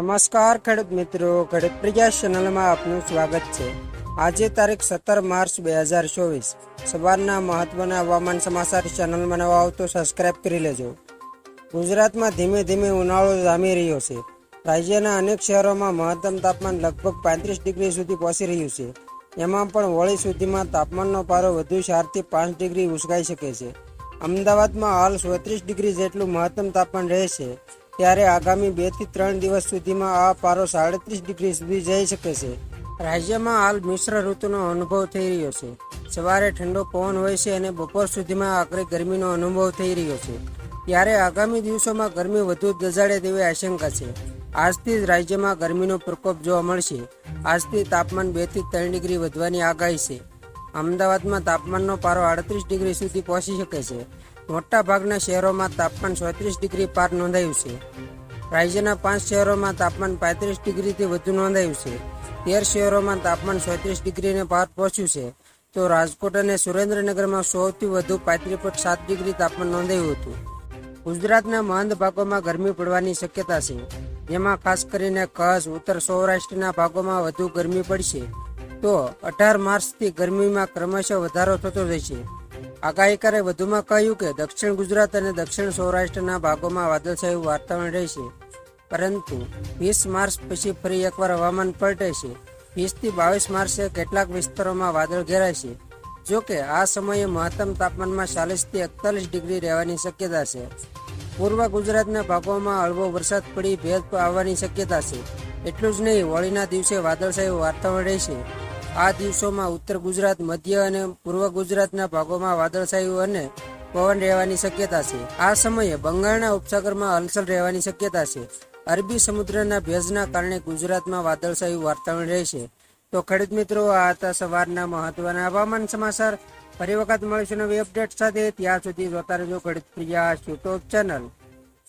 નમસ્કાર, ખેડૂત મિત્રો. ખેડૂત પ્રજા ચેનલમાં આપનું સ્વાગત છે. આજે તારીખ સત્તર માર્ચ બે હજાર ચોવીસ. સવારના મહત્વના હવામાન સમાચાર ચેનલમાં નવા આવતો સબસ્ક્રાઇબ કરી લેજો. ગુજરાતમાં ધીમે ધીમે ઉનાળો જામી રહ્યો છે. રાજ્યના અનેક શહેરોમાં મહત્તમ તાપમાન લગભગ પાંત્રીસ ડિગ્રી સુધી પહોંચી રહ્યું છે. એમાં પણ હોળી સુધીમાં તાપમાનનો પારો વધુ ચારથી પાંચ ડિગ્રી ઉસકાઈ શકે છે. અમદાવાદમાં હાલ ચોત્રીસ ડિગ્રી જેટલું મહત્તમ તાપમાન રહેશે ત્યારે આગામી બેથી ત્રણ દિવસ સુધીમાં આ પારો સાડત્રીસ ડિગ્રી સુધી જઈ શકે છે. રાજ્યમાં હાલ મિશ્ર ઋતુનો અનુભવ થઈ રહ્યો છે. સવારે ઠંડો પવન હોય છે અને બપોર સુધીમાં આકરી ગરમીનો અનુભવ થઈ રહ્યો છે. ત્યારે આગામી દિવસોમાં ગરમી વધુ દજાડે તેવી આશંકા છે. આજથી જ રાજ્યમાં ગરમીનો પ્રકોપ જોવા મળશે. આજથી તાપમાન બેથી ત્રણ ડિગ્રી વધવાની આગાહી છે. અમદાવાદમાં તાપમાનનો પારો આડત્રીસ ડિગ્રી સુધી પહોંચી શકે છે. મોટા ભાગના શહેરોમાં તાપમાન ચોત્રીસ ડિગ્રી પાર નોંધાયું છે. રાજ્યના પાંચ શહેરોમાં તાપમાન પાંત્રીસ ડિગ્રીથી વધુ નોંધાયું છે. તેર શહેરોમાં તાપમાન ચોત્રીસ ડિગ્રીને પાર પહોંચ્યું છે. તો રાજકોટ અને સુરેન્દ્રનગરમાં સૌથી વધુ પાંત્રીસ પોઈન્ટ સાત ડિગ્રી તાપમાન નોંધાયું હતું. ગુજરાતના મહંત ભાગોમાં ગરમી પડવાની શક્યતા છે. જેમાં ખાસ કરીને કચ્છ, ઉત્તર સૌરાષ્ટ્રના ભાગોમાં વધુ ગરમી પડશે. તો અઢાર માર્ચથી ગરમીમાં ક્રમશઃ વધારો થતો જશે આગાહીકારે વધુમાં કહ્યું કે દક્ષિણ ગુજરાત અને દક્ષિણ સૌરાષ્ટ્રના ભાગોમાં વાદળછાયું વાતાવરણ રહેશે. પરંતુ વીસ માર્ચ પછી ફરી એકવાર હવામાન પલટે છે. વીસથી બાવીસ માર્ચે કેટલાક વિસ્તારોમાં વાદળ ઘેરાશે. જો કે આ સમયે મહત્તમ તાપમાનમાં ચાલીસથી એકતાલીસ ડિગ્રી રહેવાની શક્યતા છે. પૂર્વ ગુજરાતના ભાગોમાં હળવો વરસાદ પડી ભેજ આવવાની શક્યતા છે. એટલું જ નહીં, હોળીના દિવસે વાદળછાયું વાતાવરણ રહેશે. આ દિવસોમાં ઉત્તર ગુજરાત, મધ્ય અને પૂર્વ ગુજરાતના ભાગોમાં વાદળછાયું અને પવન રહેવાની શક્યતા છે. આ સમયે બંગાળના ઉપસાગરમાં હલચલ રહેવાની શક્યતા છે. અરબી સમુદ્રના ભેજના કારણે ગુજરાતમાં વાદળછાયું વાતાવરણ રહેશે. તો ખેડૂત મિત્રો, આ હતા સવારના મહત્વના હવામાન સમાચાર. ફરી વખત મળીશું નવી અપડેટ સાથે. ત્યાં સુધી જોતા રહેજો ખેડૂત પ્રિયા યુટ્યુબ ચેનલ